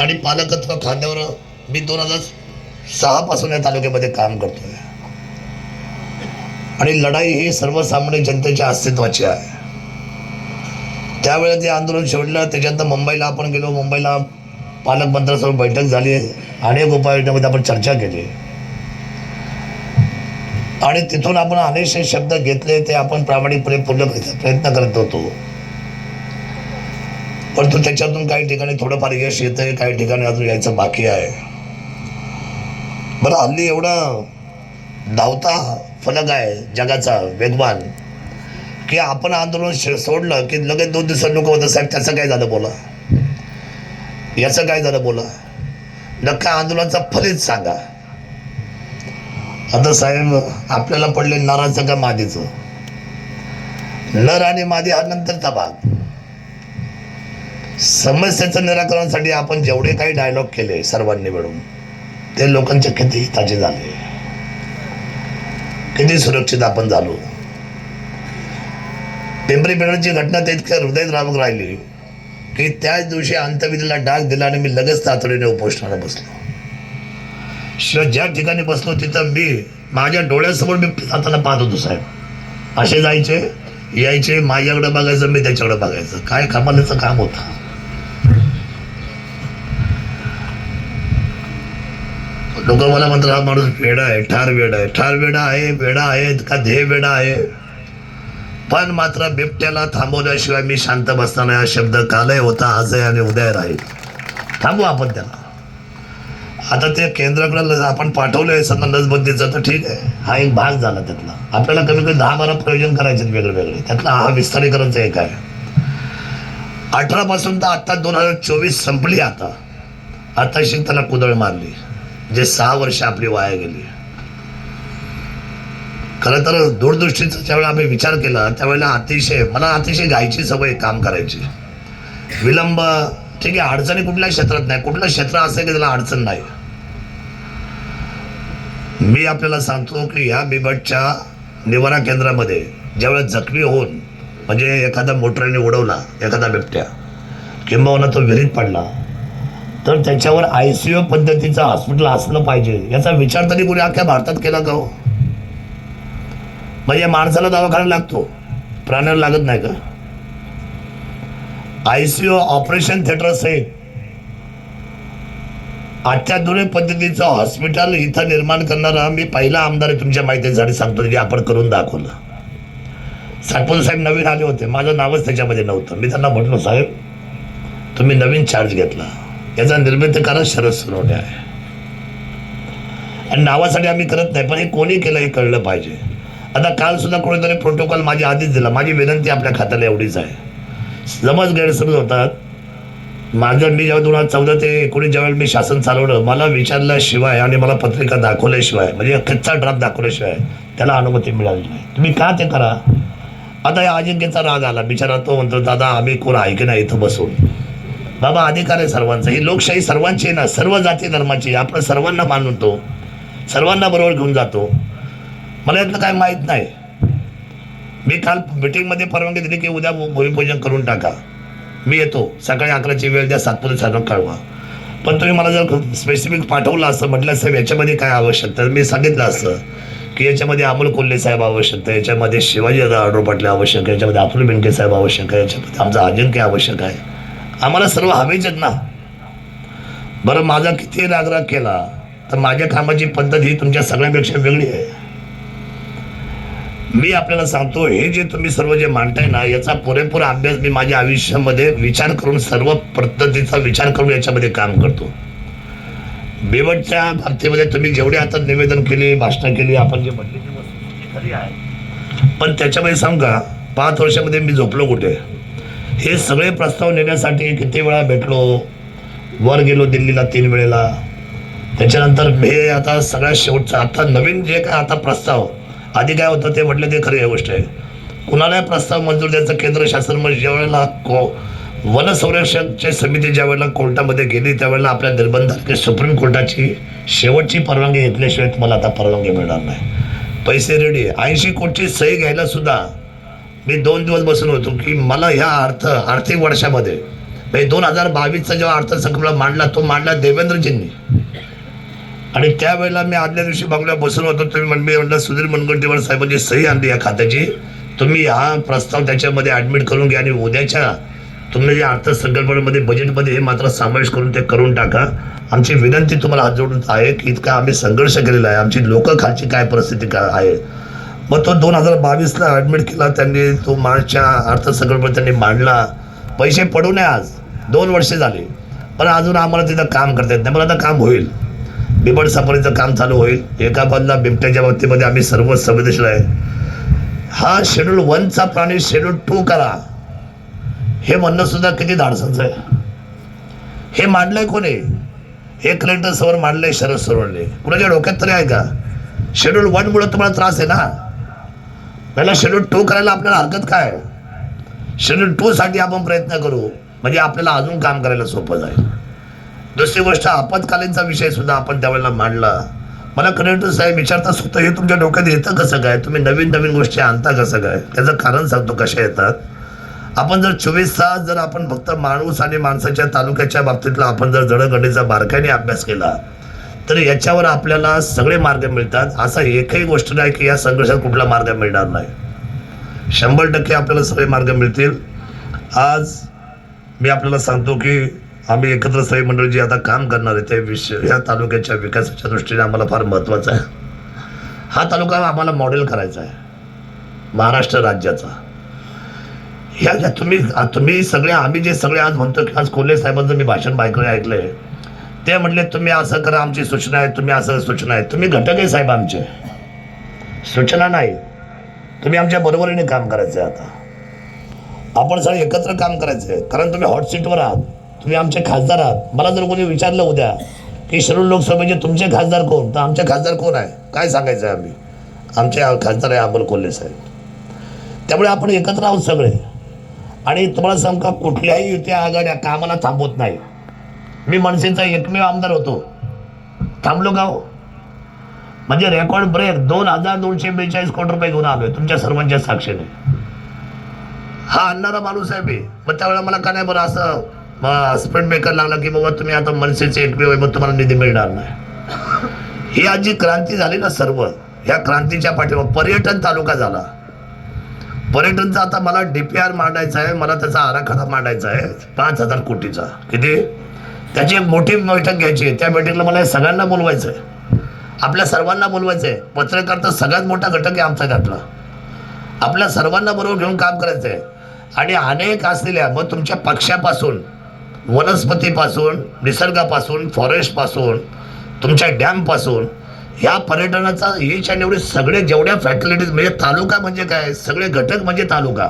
आणि पालकत्व खांद्यावर मी दोन हजार सहा पासून या तालुक्यामध्ये काम करतोय. आणि लढाई ही सर्वसामान्य जनतेच्या अस्तित्वाची आहे. त्यावेळेस जे आंदोलन शेवटलं त्याच्यानंतर मुंबईला आपण गेलो मुंबईला पालकमंत्र्यांसोबत बैठक झाली अनेक उपाययोजनामध्ये आपण चर्चा केली. आणि तिथून आपण अनेकशे शब्द घेतले ते आपण प्रामाणिकपणे पूर्ण प्रयत्न करत होतो. परंतु त्याच्यातून काही ठिकाणी थोडंफार यश येतंय काही ठिकाणी अजून यायचं बाकी आहे. बरं हल्ली एवढा धावता फलक आहे जगाचा वेगवान की आपण आंदोलन सोडलं की लगेच दोन दिवसात लोक होतं साहेब त्याचं काय झालं बोला. याचं काय झालं बोला. नक्का आंदोलनाचा फलित सांगा. आता साहेब आपल्याला पडले नराचं का मादीचं. नर आणि मादी हा नंतरचा भाग. समस्येचं निराकरणासाठी आपण जेवढे काही डायलॉग केले सर्वांनी मिळून ते लोकांच्या किती हिताचे झाले किती सुरक्षित आपण झालो. पिंपरी पेंढरची घटना ते इतक्या हृदयात रामक राहिली की त्याच दिवशी अंतविधीला डाग दिला आणि मी लगेच तातडीने उपोषणाला बसलो. शिवाय ज्या ठिकाणी बसलो तिथं मी माझ्या डोळ्यासमोर मी जाताना पाहत होतो साहेब. असे जायचे यायचे माझ्याकडे बघायचं मी त्याच्याकडे बघायचं. काय कमालीचं काम होतं? लोक मला म्हणतात हा माणूस वेडा आहे ठार वेडा आहे. ठार वेडा आहे वेडा आहे का ध्येय वेडा आहे? पण मात्र बिबट्याला थांबवल्याशिवाय मी शांत बसताना हा शब्द कालही होता आजही आणि उद्या राहील. थांबू आपण त्याला. आता ते केंद्राकडे आपण आपण पाठवलंय समजा लसबंदीचं तर ठीक आहे. हा एक भाग झाला त्यातला. आपल्याला कमी कमी दहा बारा प्रयोजन करायचे वेगळे वेगळे त्यातला हा विस्तारीकरणचा एक आहे. अठरा पासून तर आता दोन हजार चोवीस संपली आता. आताशी त्याला कुदळ मारली. जे सहा वर्ष आपली वाया गेली खरं तर दूरदृष्टीचा ज्यावेळेला आम्ही विचार केला त्यावेळेला अतिशय मला अतिशय गायची सवय काम करायची. विलंब ठीक आहे अडचणी कुठल्या क्षेत्रात नाही. कुठलं क्षेत्र असं की त्याला अडचण नाही. मी आपल्याला सांगतो की ह्या बिबटच्या निवारा केंद्रामध्ये ज्यावेळेस जखमी होऊन म्हणजे एखादा मोटरने उडवला एखादा बिबट्या किंबहुना तो विहिरीत पडला तर त्याच्यावर आय सी यू पद्धतीचं हॉस्पिटल असलं पाहिजे याचा विचार तरी कोणी अख्ख्या भारतात केला का हो? म्हणजे माणसाला दवाखाना लागतो. प्राण्याला लागत नाही का? I C U operation theatre सहित अत्याधुनिक पद्धतीचं हॉस्पिटल इथं निर्माण करणारा मी पहिला आमदार आहे तुमच्या माहितीसाठी सांगतो की आपण करून दाखवलं. सरपंच साहेब नवीन आले होते. माझं नावच त्याच्यामध्ये नव्हतं. मी त्यांना म्हटलो साहेब तुम्ही नवीन चार्ज घेतला. याचा निर्मितीकार शरद सोनवणे आहे. आणि नावासाठी आम्ही करत नाही पण हे कोणी केलं हे कळलं पाहिजे. आता काल सुद्धा कोणीतरी प्रोटोकॉल माझ्या आधीच दिला. माझी विनंती आपल्या खात्याला एवढीच आहे. जमच गैरसमज होतात. माझं मी जेव्हा दोन हजार चौदा ते एकोणीस ज्यावेळेला मी शासन चालवलं मला विचारल्याशिवाय आणि मला पत्रिका दाखवल्याशिवाय म्हणजे कच्चा ड्राफ्ट दाखवल्याशिवाय त्याला अनुमती मिळाली नाही. तुम्ही का ते करा? आता या अजिंक्यचा राग आला. बिचारा तो म्हणतो दादा आम्ही कोण ऐक नाही इथं बसून? बाबा अधिकार आहे सर्वांचा. ही लोकशाही सर्वांची आहे ना सर्व जाती धर्माची आपण सर्वांना मानतो. सर्वांना बरोबर घेऊन जातो. मला यातलं काय माहीत नाही. मी काल मिटिंगमध्ये परवानगी दिली की उद्या भूमिपूजन करून टाका. मी येतो. सकाळी अकराची वेळ द्या सातपुते साहेब कळवा. पण तुम्ही मला जर स्पेसिफिक पाठवलं असं म्हटलं साहेब याच्यामध्ये काय आवश्यकता मी सांगितलं असतं की याच्यामध्ये अमोल कोल्हे साहेब आवश्यक आहे. याच्यामध्ये शिवाजी आढळ पाटले आवश्यक आहे. याच्यामध्ये अतुल बेनके साहेब आवश्यक आहे. याच्यामध्ये आमचं अजिंक्य आवश्यक आहे. आम्हाला सर्व हवेच आहेत ना बरं माझा किती रागराग केला तर माझ्या कामाची पद्धत ही तुमच्या सगळ्यापेक्षा वेगळी आहे. मी आपल्याला सांगतो हे जे तुम्ही सर्व जे मांडताय ना याचा पुरेपूर अभ्यास मी माझ्या आयुष्यामध्ये विचार करून सर्व पद्धतीचा विचार करून याच्यामध्ये काम करतो. बेवटच्या बाबतीमध्ये तुम्ही जेवढे आता निवेदन केले भाषणं केली आपण जे म्हटले ते खरी आहे. पण त्याच्यामध्ये सांगू का पाच वर्षामध्ये मी झोपलो कुठे? हे सगळे प्रस्ताव नेण्यासाठी किती वेळा भेटलो? वर गेलो दिल्लीला तीन वेळेला. त्याच्यानंतर हे आता सगळ्यात शेवटचं आता नवीन जे काय आता प्रस्ताव आधी काय होतं ते म्हटलं ते खरी गोष्ट आहे. कुणालाही प्रस्ताव मंजूर द्यायचा केंद्र शासन म्हणजे ज्या वेळेला को वन संरक्षणची समिती ज्या वेळेला कोर्टामध्ये गेली त्यावेळेला आपल्या निर्बंधात सुप्रीम कोर्टाची शेवटची परवानगी घेतल्याशिवाय तुम्हाला आता परवानगी मिळणार नाही. पैसे रेडी ऐंशी कोटीची सही घ्यायला सुद्धा मी दोन दिवस बसून होतो की मला ह्या अर्थ आर्थिक वर्षामध्ये म्हणजे दोन हजार बावीसचा जेव्हा अर्थसंकल्प मांडला तो मांडला देवेंद्रजींनी. आणि त्यावेळेला मी आदल्या दिवशी बंगल्या बसून होतो तुम्ही म्हण मी म्हटलं सुधीर मुनगंटीवार साहेबांची सही आणली या खात्याची. तुम्ही हा प्रस्ताव त्याच्यामध्ये ऍडमिट करून घ्या आणि उद्याच्या तुम्ही जे अर्थसंकल्पामध्ये बजेटमध्ये हे मात्र समावेश करून ते करून टाका. आमची विनंती तुम्हाला हात जोडून आहे की इतका आम्ही संघर्ष केलेला आहे. आमची लोक खालची काय परिस्थिती काय आहे? मग तो दोन हजार बावीसला ॲडमिट केला त्यांनी तो मार्चच्या अर्थसंकल्प त्यांनी मांडला. पैसे पडू नये आज. दोन वर्षे झाले. पण अजून आम्हाला तिथं काम करता येत नाही. पण आता काम होईल. बिबट सफारीचं काम चालू होईल. एका बाजूला बिबट्याच्या बाबतीमध्ये आम्ही सर्व संवेदनशील आहे. हा शेड्यूल वनचा प्राणी शेड्यूल टू करा. हे म्हणणं सुद्धा किती धाडसाचं आहे. हे मांडलंय कोणी? हे कलेक्टर समोर मांडलंय शरद सरोवरने कुणाच्या डोक्यात तरी आहे का? शेड्यूल वनमुळे तुम्हाला त्रास आहे ना? पहिला शेड्यूल टू करायला आपल्याला हरकत काय? शेड्यूल टू साठी आपण प्रयत्न करू. म्हणजे आपल्याला अजून काम करायला सोपं जाईल. दुसरी गोष्ट आपत्कालीनचा विषय सुद्धा आपण त्यावेळेला मांडला. मला कलेक्टर साहेब विचारता सुद्धा हे तुमच्या डोक्यात येतं कसं काय? तुम्ही नवीन नवीन गोष्टी आणता कसं काय? त्याचं कारण सांगतो कशा येतात. आपण जर चोवीस तास जर आपण फक्त माणूस आणि माणसाच्या तालुक्याच्या बाबतीतला आपण जर जडगडीचा बारकाईने अभ्यास केला तर याच्यावर आपल्याला सगळे मार्ग मिळतात. असा एकही गोष्ट नाही की या संघर्षात कुठला मार्ग मिळणार नाही. शंभर टक्के आपल्याला सगळे मार्ग मिळतील. आज मी आपल्याला सांगतो की आम्ही एकत्र सही मंडळ जे आता काम करणार आहे ते विषय या तालुक्याच्या विकासाच्या दृष्टीने आम्हाला फार महत्त्वाचं आहे. हा तालुका आम्हाला मॉडेल करायचा आहे. महाराष्ट्र राज्याचा. ह्या तुम्ही तुम्ही सगळे आम्ही जे सगळे आज म्हणतो की आज कोल्हे साहेबांचं मी भाषण बायकडे ऐकलं आहे ते म्हटले तुम्ही असं करा आमची सूचना आहे तुम्ही असं सूचना आहे. तुम्ही घटक आहे साहेब आमचे. सूचना नाही. तुम्ही आमच्या बरोबरीने काम करायचं आहे आता. आपण सगळे एकत्र काम करायचं आहे. कारण तुम्ही हॉट सीटवर आहात. तुम्ही आमचे खासदार आहात. मला जर कोणी विचारलं उद्या की शिरूर लोकसभेचे तुमचे खासदार कोण? तर आमचे खासदार कोण आहे? काय सांगायचं आहे आम्ही? आमचे खासदार आहे अमोल कोल्हे साहेब. त्यामुळे आपण एकत्र आहोत सगळे. आणि तुम्हाला सांग का कुठल्याही युती आघाड्या कामाला थांबवत नाही. मी मनसेचा एकमेव आमदार होतो. थांबलो का हो? म्हणजे रेकॉर्ड ब्रेक दोन हजार दोनशे बेचाळीस कोटी रुपये घेऊन आलोय तुमच्या सर्वांच्या साक्षीने. हा आणणारा माणूस आहे. मी मग त्यावेळेला मला का नाही बरं असं स्प्रिंट मेकर लागला की बाबा तुम्ही आता मनसेचे एकमेव आहे मग तुम्हाला निधी मिळणार नाही. ही आज जी क्रांती झाली ना सर्व. ह्या क्रांतीच्या पाठीवर पर्यटन तालुका झाला. पर्यटनचा आता मला डीपीआर मांडायचा आहे मला त्याचा आराखडा मांडायचा आहे पाच हजार कोटीचा. किती? त्याची एक मोठी बैठक घ्यायची आहे. त्या बैठकीला मला हे सगळ्यांना बोलवायचं आहे आपल्या सर्वांना बोलवायचं आहे पत्रकार तर सगळ्यात मोठा घटक आहे आमचा त्यातला. आपल्या सर्वांना बरोबर घेऊन काम करायचं आहे आणि अनेक असलेल्या मग तुमच्या पक्षापासून वनस्पतीपासून निसर्गापासून फॉरेस्टपासून तुमच्या डॅमपासून ह्या पर्यटनाचा हीच आणि एवढे सगळे जेवढ्या फॅसिलिटीज म्हणजे तालुका म्हणजे काय? सगळे घटक म्हणजे तालुका.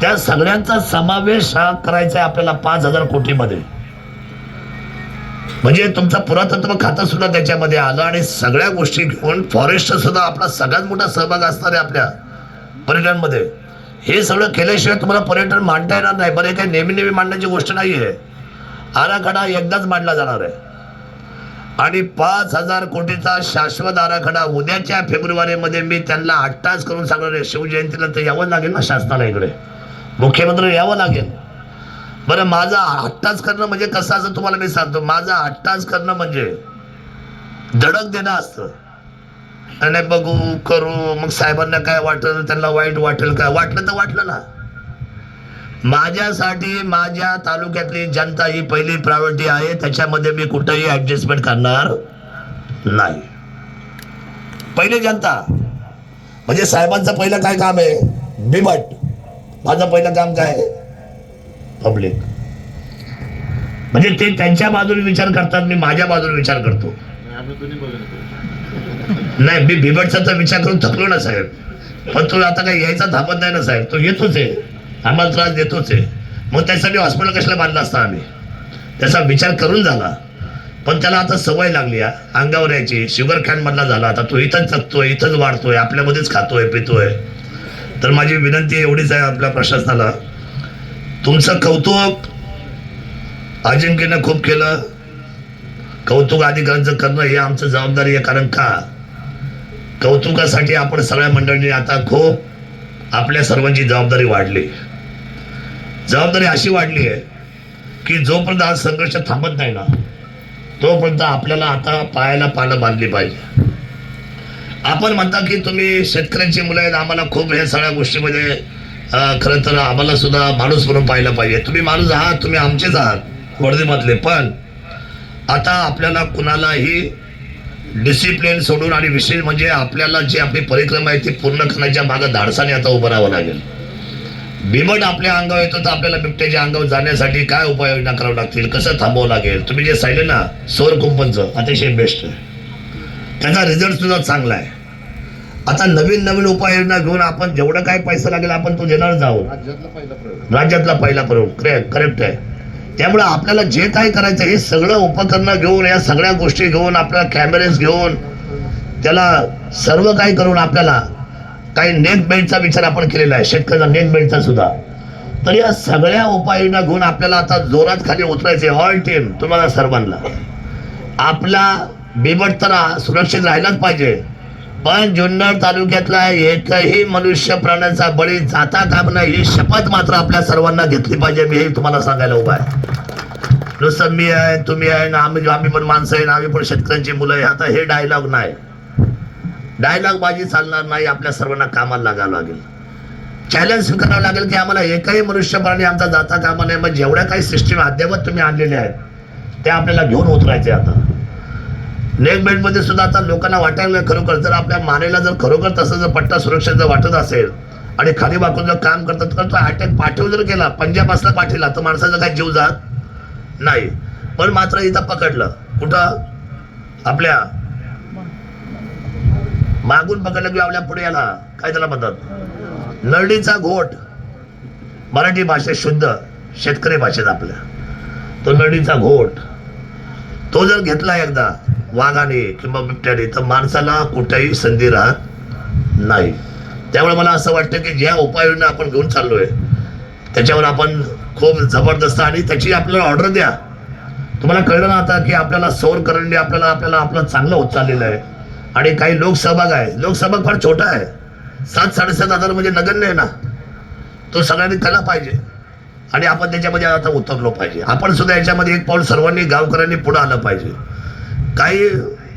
त्या सगळ्यांचा समावेश हा करायचा आहे आपल्याला पाच हजार कोटीमध्ये. म्हणजे तुमचं पुरातत्व खातं सुद्धा त्याच्यामध्ये आलं आणि सगळ्या गोष्टी घेऊन फॉरेस्ट सुद्धा आपला सगळ्यात मोठा सहभाग असणार आहे आपल्या पर्यटनमध्ये. हे सगळं केल्याशिवाय तुम्हाला पर्यटन मांडता येणार नाही. बरं काही नेहमी नेहमी मांडण्याची गोष्ट नाही आहे आराखडा एकदाच मांडला जाणार आहे. आणि पाच हजार कोटीचा शाश्वत आराखडा उद्याच्या फेब्रुवारीमध्ये मी त्यांना अट्टास करून सांगणार आहे. शिवजयंतीला तर यावं लागेल ना शासनाला इकडे. मुख्यमंत्री यावं लागेल. बरं माझा हट्टाच करणं म्हणजे कसं असं तुम्हाला मी सांगतो. माझा हट्टाच करणं म्हणजे धडक देणं असतं. आणि बघू करू मग साहेबांना काय वाटेल त्यांना वाईट वाटेल काय वाटलं तर वाटलं ना. माझ्यासाठी माझ्या तालुक्यातली जनता ही पहिली प्रायोरिटी आहे. त्याच्यामध्ये मी कुठंही ऍडजस्टमेंट करणार नाही. पहिले जनता. म्हणजे साहेबांचं पहिलं काय काम आहे? बिबट. माझं पहिलं काम काय आहे? पब्लिक म्हणजे ते त्यांच्या बाजूने विचार करतात मी माझ्या बाजूने विचार करतो. नाही मी बिबटचा तर विचार करून थकलो ना साहेब. पण तो आता काही यायचा थांबत नाही ना साहेब. तो येतोच आहे. आम्हाला त्रास देतोच आहे. मग त्यासाठी हॉस्पिटल कशाला बांधलं असतं आम्ही? त्याचा विचार करून झाला. पण त्याला आता सवय लागली आहे अंगावर यायची. शुगर कॅन मधला झाला. आता तो इथंच जगतोय इथंच वाढतोय आपल्यामध्येच खातोय पितोय. तर माझी विनंती एवढीच आहे आपल्या प्रशासनाला. तुमचं कौतुक अजिंक्यनं खूप केलं. कौतुक अधिकाऱ्यांचं करणं हे आमचं जबाबदारी आहे कारण का? कौतुकासाठी आपण सगळ्या मंडळींनी आता खूप आपल्या सर्वांची जबाबदारी वाढली. जबाबदारी अशी वाढली आहे की जोपर्यंत हा संघर्ष थांबत नाही ना तोपर्यंत आपल्याला आता पायाला पानं बांधली पाहिजे. आपण म्हणता की तुम्ही शेतकऱ्यांची मुलं आहेत आम्हाला खूप हे सगळ्या गोष्टीमध्ये खरं तर आम्हाला सुद्धा माणूस म्हणून पाहिलं पाहिजे. तुम्ही माणूस आहात तुम्ही आमचेच आहात वर्धेमधले. पण आता आपल्याला कुणालाही डिसिप्लिन सोडून आणि विशेष म्हणजे आपल्याला जी आपली परिक्रमा आहे ती पूर्ण करण्याच्या मागं धाडसाने आता उभं राहावं लागेल. बिबट आपल्या अंगावर येतो तर आपल्याला बिबट्याच्या अंगावर जाण्यासाठी काय उपाययोजना करावं लागतील? कसं थांबावं लागेल? तुम्ही जे सांगितलं ना सौर कुंपनचं अतिशय बेस्ट आहे त्याचा रिझल्ट सुद्धा चांगला आहे. आता नवीन नवीन उपाययोजना घेऊन आपण जेवढं काय पैसा लागेल आपण तो देणार जाऊ. राज्यातला पहिला प्रयोग. करेक्ट आहे. त्यामुळे आपल्याला जे काय करायचं हे सगळं उपकरणं घेऊन या सगळ्या गोष्टी घेऊन आपल्याला कॅमेरेज घेऊन त्याला सर्व काही करून आपल्याला काही नेक बेल्टचा विचार आपण केलेला आहे. शेतकऱ्याचा नेक बेल्टचा सुद्धा. तर या सगळ्या उपाययोजना घेऊन आपल्याला आता जोरात खाली उतरायचे ऑल टीम तुम्हाला सर्वांना. आपला बिबट तर सुरक्षित राहिलाच पाहिजे. पण जुन्नर तालुक्यातला एकही मनुष्य प्राण्याचा बळी जाता काम नाही ही शपथ मात्र आपल्या सर्वांना घेतली पाहिजे. मी हे तुम्हाला सांगायला उभा आहे. नुसतं मी आहे तुम्ही आहे ना आम्ही आम्ही पण माणसं आहे ना आम्ही पण शेतकऱ्यांची मुलं आहे. आता हे डायलॉग नाही. डायलॉग बाजी चालणार नाही आपल्या सर्वांना कामाला लागावं लागेल. चॅलेंज करावं लागेल की आम्हाला एकही मनुष्य प्राणी आमचा जाता कामा नाही मग जेवढ्या काही सिस्टीम अद्यावत तुम्ही आणलेल्या आहेत त्या आपल्याला घेऊन उतरायचे आता. नेक बेल्टमध्ये सुद्धा आता लोकांना वाटायला खरोखर. जर आपल्या मानेला जर खरोखर तसं जर पट्टा सुरक्षेचा वाटत असेल आणि खाली वाकून जर काम करतात तर तो अटॅक पाठीव जर केला पंजाब असला पाठीला तर माणसाचा काही जीव जात नाही. पण मात्र इथं पकडलं. कुठं? आपल्या मागून पकडलं की आपल्या पुढे याला. काय त्याला म्हणतात? नरडीचा घोट. मराठी भाषेत शुद्ध. शेतकरी भाषेत आपल्या. तो नरडीचा घोट. तो जर घेतला एकदा वाघाने किंवा बिबट्याने तर माणसाला कुठेही संधी राहत नाही. त्यामुळे मला असं वाटतं की ज्या उपाययोजना आपण घेऊन चाललो आहे त्याच्यावर आपण खूप जबरदस्त आणि त्याची आपल्याला ऑर्डर द्या. तुम्हाला कळलं ना आता की आपल्याला सौर करंडी आपल्याला आपल्याला आपलं चांगलं होत चाललेलं आहे. आणि काही लोकसहभाग आहे. लोकसहभाग फार छोटा आहे. सात साडेसात हजार म्हणजे नगण्य आहे ना. तो सगळ्यांनी केला पाहिजे. आणि आपण त्याच्यामध्ये आता उतरलो पाहिजे. आपण सुद्धा याच्यामध्ये एक पाऊल सर्वांनी गावकऱ्यांनी पुढं आलं पाहिजे. काही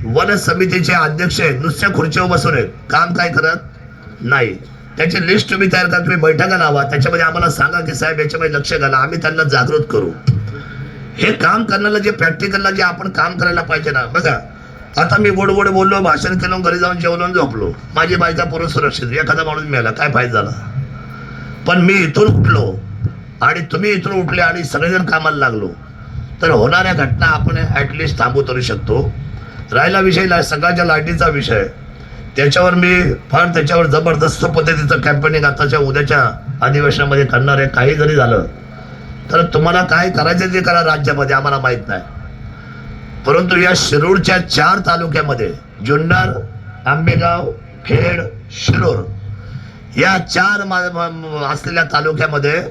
वन समितीचे अध्यक्ष आहेत नुसत्या खुर्चीवर बसून आहेत. काम काय करत? नाही. त्याची लिस्ट तुम्ही तयार करा तुम्ही बैठका लावा. त्याच्यामध्ये आम्हाला सांगा की साहेब याच्यामध्ये लक्ष घाला. आम्ही त्यांना जागृत करू. हे काम करण्याला जे प्रॅक्टिकलला जे आपण काम करायला पाहिजे ना बघा. आता मी गोड गोड बोललो भाषण केलं घरी जाऊन जेवलो आणि झोपलो. माझी बायका पूर्ण सुरक्षित. एखादा माणूस मिळाला काय फायदा झाला? पण मी इथून उठलो. आणि तुम्ही इथून उठले आणि सगळेजण कामाला लागलो. तर होणाऱ्या घटना आपण ॲटलिस्ट थांबू तरी शकतो. राहिला विषय ला सकाळच्या लाईटीचा विषय. त्याच्यावर मी फार त्याच्यावर जबरदस्त पद्धतीचं कॅम्पेनिंग आताच्या उद्याच्या अधिवेशनामध्ये करणार आहे काही जरी झालं तर तुम्हाला काय करायचं ते करा राज्यामध्ये आम्हाला माहीत नाही. परंतु या शिरूरच्या चार तालुक्यामध्ये जुन्नर आंबेगाव खेड शिरूर या चार मा- असलेल्या तालुक्यामध्ये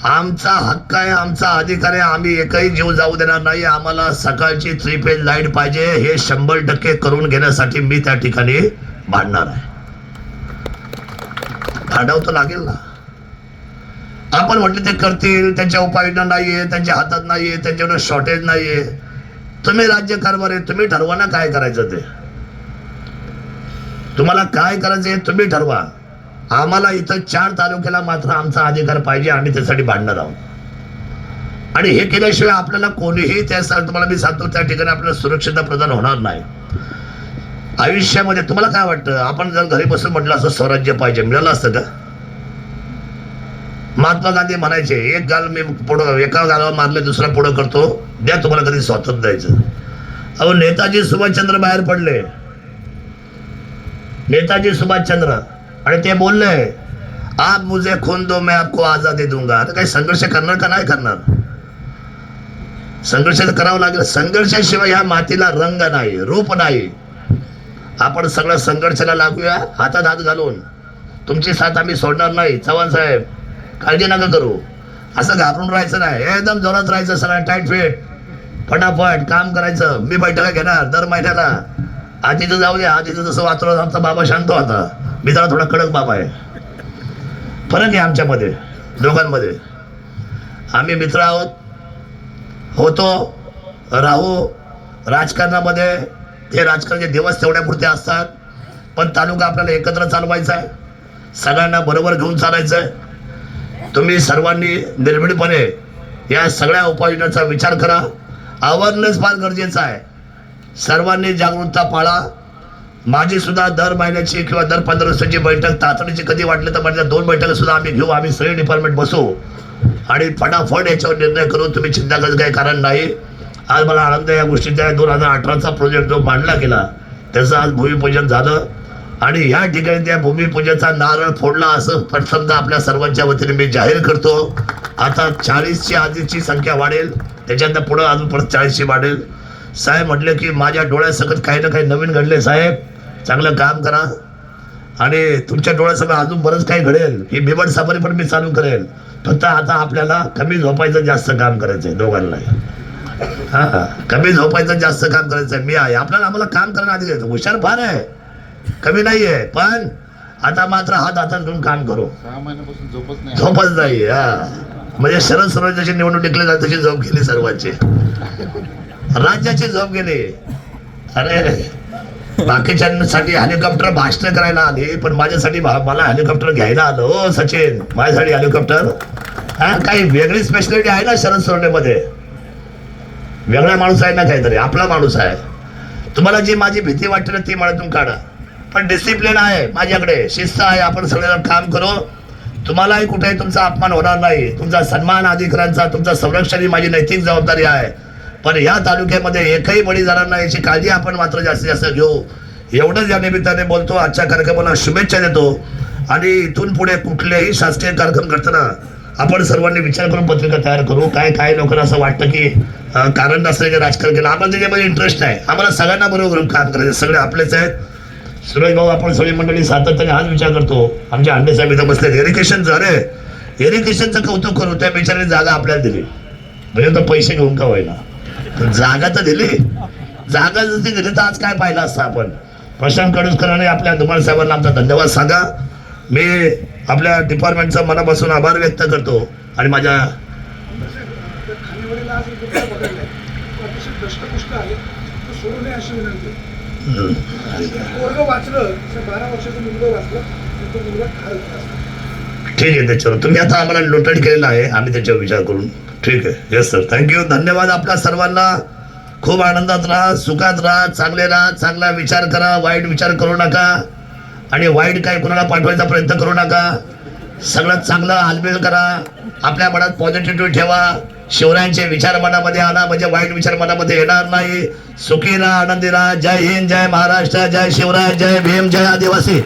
आमचा हक्क आहे आमचा अधिकार आहे आम्ही एकही जीव जाऊ देणार नाही. आम्हाला सकाळची थ्री पेज लाइट पाहिजे हे शंभर टक्के करून घेण्यासाठी मी त्या ठिकाणी भांडणार आहे. भांडावं तर लागेल ना. आपण म्हटलं ते करतील त्यांच्या उपाययोजना नाहीये त्यांच्या हातात नाहीये त्यांच्याकडे शॉर्टेज नाहीये. तुम्ही राज्य कारभार आहे तुम्ही ठरवा ना काय करायचं ते. तुम्हाला काय करायचं हे तुम्ही ठरवा. आम्हाला इथं चार तालुक्याला मात्र आमचा अधिकार पाहिजे आम्ही त्यासाठी भांडणार आहोत आणि हे केल्याशिवाय आपल्याला कोणीही त्या तुम्हाला मी सांगतो त्या ठिकाणी आपल्याला सुरक्षितता प्रदान होणार नाही. आयुष्यामध्ये तुम्हाला काय वाटतं? आपण जर घरी बसून म्हटलं असं स्वराज्य पाहिजे मिळालं असतं का? महात्मा गांधी म्हणायचे एक गाल मी पुढं एका गालावर मारले दुसरा पुढं करतो द्या तुम्हाला कधी स्वातंत्र्य द्यायचं. अहो नेताजी सुभाषचंद्र बाहेर पडले. नेताजी सुभाषचंद्र आणि ते बोलले आप मुझे खून दो मैं आपको आजादी दूंगा. आता काही संघर्ष करणार का नाही करणार? संघर्ष तर करावं लागेल. संघर्षाशिवाय ह्या मातीला रंग नाही रूप नाही. आपण सगळं संघर्षाला लागूया हातात हात घालून. तुमची साथ आम्ही सोडणार नाही. चव्हाण साहेब काळजी नका करू. असं घाबरून राहायचं नाही. एकदम जोरात राहायचं सगळं टाईट फिट फटाफट काम करायचं. मी बैठका घेणार दर महिन्याला. आधीचं जाऊ द्या आधीचं जसं वाचलं आमचा बाबा शांत होता. मी जरा थोडा कडक बाबा आहे. फरक आहे आमच्यामध्ये दोघांमध्ये. आम्ही मित्र आहोत होतो राहू राजकारणामध्ये हे राजकारणाचे दिवस तेवढ्यापुरते असतात पण तालुका आपल्याला एकत्र चालवायचा आहे. सगळ्यांना बरोबर घेऊन चालायचं आहे. तुम्ही सर्वांनी निर्भीडपणे या सगळ्या उपाययोजनांचा विचार करा. अवेअरनेस फार गरजेचं आहे. सर्वांनी जागरूकता पाळा. माझी सुद्धा दर महिन्याची किंवा दर पंधरा दिवसाची बैठक तातडीची कधी वाटली तर माझ्या दोन बैठक सुद्धा आम्ही घेऊ आम्ही सगळे डिपार्टमेंट बसू. आणि फटाफट याच्यावर निर्णय करू तुम्ही चिंता करायचं काही कारण नाही. आज मला आनंद या गोष्टीचा. दोन हजार अठराचा प्रोजेक्ट जो मांडला गेला त्याचं आज भूमिपूजन झालं. आणि या ठिकाणी त्या भूमिपूजनाचा नारळ फोडला असं प्रथमतः आपल्या सर्वांच्या वतीने मी जाहीर करतो. आता चाळीसची आधीची संख्या वाढेल त्याच्यानंतर पुढं अजून परत चाळीसची वाढेल. साहेब म्हटले की माझ्या डोळ्यासकट काही ना काही नवीन घडले साहेब. चांगलं काम करा. आणि तुमच्या डोळ्यासमोर अजून बरंच काही घडेल. ही बिबट सफारी पण मी चालू करेल. फक्त आता आपल्याला कमी झोपायचं जास्त काम करायचं आहे दोघांना हा. कमी झोपायचं जास्त काम करायचं आहे मी आहे. आपल्याला आम्हाला काम करणं आधी घ्यायचं हुशार फार आहे. कमी नाही आहे पण आता मात्र हात हातात घेऊन काम करू. झोपच नाही. हा. म्हणजे शरद स्वराज्याची निवडणूक टिकली जाते तशी झोप गेली सर्वांची. राज्याची झोप गेली. अरे. बाकीच्यांसाठी हेलिकॉप्टर भाषण करायला आली पण माझ्यासाठी मला हेलिकॉप्टर घ्यायला आलो सचिन. माझ्यासाठी हेलिकॉप्टर हा काही वेगळी स्पेशालिटी आहे ना शरद सोडण्यामध्ये वेगळा माणूस आहे ना काहीतरी आपला माणूस आहे. तुम्हाला जी माझी भीती वाटते ना ती मनातून काढा. पण डिसिप्लिन आहे माझ्याकडे शिस्त आहे आपण सगळ्यांना काम करू. तुम्हालाही कुठेही तुमचा अपमान होणार नाही. तुमचा सन्मान अधिकारांचा तुमचा संरक्षण ही माझी नैतिक जबाबदारी आहे. पण या तालुक्यामध्ये एकही बळी याची काळजी आपण मात्र जास्तीत जास्त घेऊ. एवढंच या निमित्ताने बोलतो आजच्या कार्यक्रमाला शुभेच्छा देतो. आणि इथून पुढे कुठलेही शासकीय कार्यक्रम करताना आपण सर्वांनी विचार करून पत्रिका तयार करू. काय काय लोकांना असं वाटतं की कारण नसल्याचे राजकारण केलं. आम्हाला त्याच्यामध्ये इंटरेस्ट आहे आम्हाला सगळ्यांना बरोबर काम करायचं. सगळे आपलेच आहेत. सुरेश भाऊ आपण सगळी मंडळी सातत्याने हाच विचार करतो. आमच्या अंडे साहेब इथं बसले इरिगेशनचं झाले इरिगेशनचं कौतुक करू. त्या बिचारी जागा आपल्याला दिली. म्हणजे तर पैसे घेऊन का होईना? जागा तर दिली. जागा जर दिली तर आज काय पाहिलं असतं आपण? प्रशांत कडुसकरांनी आपल्या धुमाळ साहेबांना आमचा धन्यवाद सांगा. मी आपल्या डिपार्टमेंटचा मनापासून आभार व्यक्त करतो आणि माझ्या बारा वर्षाचं मुलगं वाचलं ठीक आहे त्याच्यावर. तुम्ही आता आम्हाला लोटड केलेला आहे आम्ही त्याच्यावर विचार करून. ठीक आहे. येस सर थँक्यू धन्यवाद आपल्या सर्वांना. खूप आनंदात राहा सुखात राहा चांगले राहा चांगला विचार करा वाईट विचार करू नका. आणि वाईट काय कुणाला पाठवायचा प्रयत्न करू नका. सगळं चांगलं हालमेल करा. आपल्या मनात पॉझिटिव्हिटी ठेवा. शिवरायांचे विचार मनामध्ये आणा. म्हणजे वाईट विचार मनामध्ये येणार नाही. सुखी राहा आनंदी राहा. जय हिंद जय महाराष्ट्र जय शिवराय जय भीम जय आदिवासी.